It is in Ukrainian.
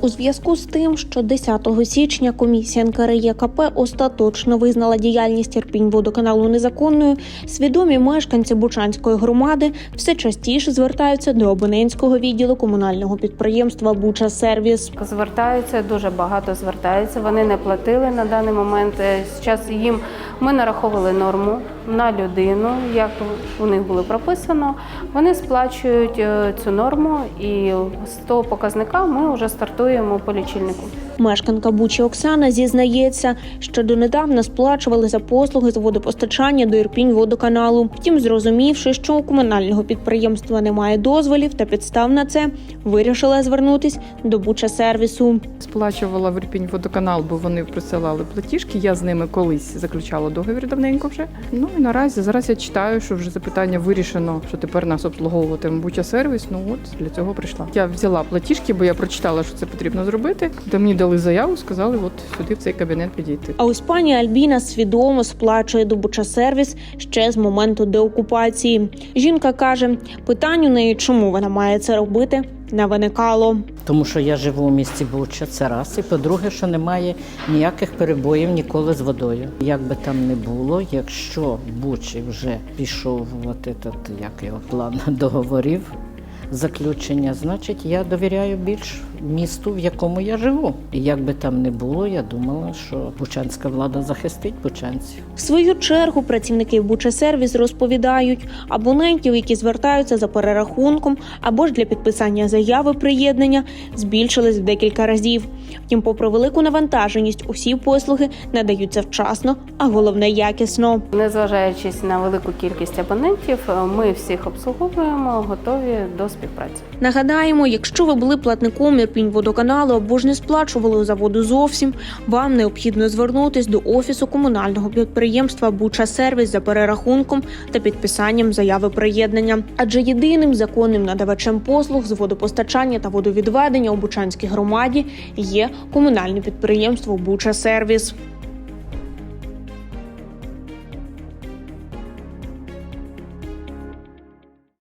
У зв'язку з тим, що 10 січня комісія НКРЄКП остаточно визнала діяльність Ірпінь-водоканалу незаконною, свідомі мешканці Бучанської громади все частіше звертаються до абонентського відділу комунального підприємства Буча Сервіс. Звертаються дуже багато звертаються. Вони не платили на даний момент. Е, Зараз їм ми нараховували норму на людину, як у них було прописано. Вони сплачують е, цю норму, і з того показника ми вже стартуємо по лічильнику. Мешканка Бучі Оксана зізнається, що донедавна сплачували за послуги з водопостачання до Ірпінь-водоканалу. Втім, зрозумівши, що у комунального підприємства немає дозволів та підстав на це, вирішила звернутись до Буча сервісу. Сплачувала в Ірпінь водоканал, бо вони присилали платіжки. Я з ними колись заключала договір давненько вже. Ну і наразі зараз я читаю, що вже запитання вирішено, що тепер нас обслуговуватиме Буча сервіс. Ну от для цього прийшла. Я взяла платіжки, бо я прочитала, що це потрібно зробити. Де мені дали заяву, сказали, от сюди в цей кабінет підійти. А ось пані Альбіна свідомо сплачує до Буча сервіс ще з моменту деокупації. Жінка каже, питань у неї, чому вона має це робити, не виникало. Тому що я живу у місті Буча, це раз. І по-друге, що немає ніяких перебоїв ніколи з водою. Як би там не було, якщо Бучі вже пішов от этот, як його план договорів, заключення, значить я довіряю більш місту, в якому я живу. І як би там не було, я думала, що бучанська влада захистить бучанців. В свою чергу працівники Буча сервіс розповідають, абонентів, які звертаються за перерахунком або ж для підписання заяви приєднання, збільшились в декілька разів. Втім, попри велику навантаженість, усі послуги надаються вчасно, а головне якісно. Незважаючи на велику кількість абонентів, е, ми всіх обслуговуємо, готові до співпраці. Нагадаємо, якщо ви були платником Ірпінь-водоканалу або ж не сплачували за воду зовсім, вам необхідно звернутись до офісу комунального підприємства Буча Сервіс за перерахунком та підписанням заяви приєднання. Адже єдиним законним надавачем послуг з водопостачання та водовідведення у Бучанській громаді є комунальне підприємство Буча Сервіс.